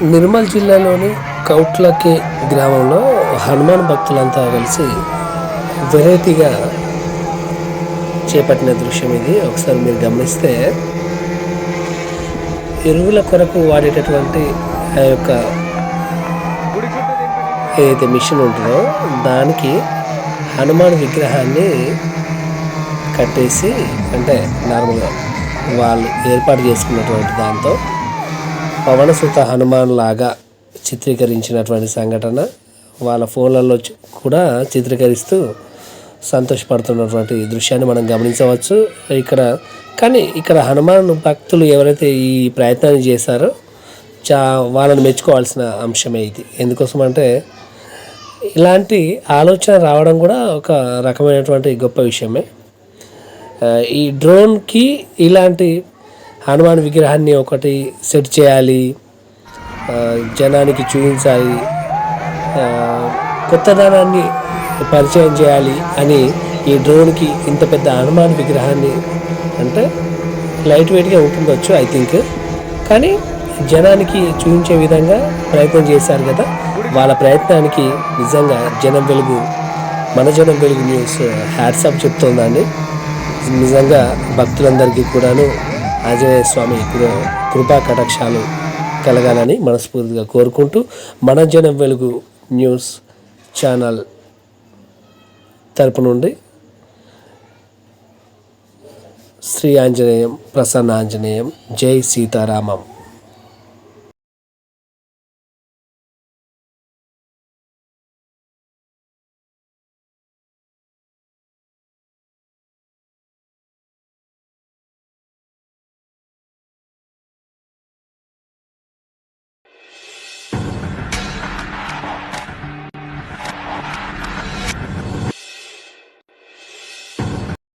నిర్మల్ జిల్లాలోని కౌట్లకి గ్రామంలో హనుమాన్ భక్తులంతా కలిసి వెరైటీగా చేపట్టిన దృశ్యం ఇది. ఒకసారి మీరు గమనిస్తే ఎరువుల కొరకు వాడేటటువంటి ఆ యొక్క ఏదైతే మిషన్ ఉంటుందో దానికి హనుమాన్ విగ్రహాన్ని కట్టేసి అంటే నార్మల్గా వాళ్ళు ఏర్పాటు చేసుకున్నటువంటి దాంతో పవనసుత హనుమాన్ లాగా చిత్రీకరించినటువంటి సంఘటన వాళ్ళ ఫోన్లలో కూడా చిత్రీకరిస్తూ సంతోషపడుతున్నటువంటి దృశ్యాన్ని మనం గమనించవచ్చు. ఇక్కడ కానీ ఇక్కడ హనుమాన్ భక్తులు ఎవరైతే ఈ ప్రయత్నాన్ని చేశారో చా వాళ్ళని మెచ్చుకోవాల్సిన అంశమే ఇది. ఎందుకోసం అంటే ఇలాంటి ఆలోచన రావడం కూడా ఒక రకమైనటువంటి గొప్ప విషయమే. ఈ డ్రోన్కి ఇలాంటి హనుమాన్ విగ్రహాన్ని ఒకటి సెట్ చేయాలి. జనానికి చూపించాలి. కొత్తదనాన్ని పరిచయం చేయాలి అని ఈ డ్రోన్కి ఇంత పెద్ద హనుమాన్ విగ్రహాన్ని అంటే లైట్ వెయిట్గా ఉంటుండొచ్చు ఐ థింక్. కానీ జనానికి చూపించే విధంగా ప్రయత్నం చేశారు కదా. వాళ్ళ ప్రయత్నానికి నిజంగా జనం వెలుగు మన జనం వెలుగు న్యూస్ హ్యాట్సాప్ చెప్తోందండి. నిజంగా భక్తులందరికీ కూడాను ఆంజనేయ స్వామి కృపా కటాక్షాలు కలగాలని మనస్ఫూర్తిగా కోరుకుంటూ మన జనం వెలుగు న్యూస్ ఛానల్ తరపు నుండి శ్రీ ఆంజనేయం ప్రసన్న ఆంజనేయం జై సీతారామం.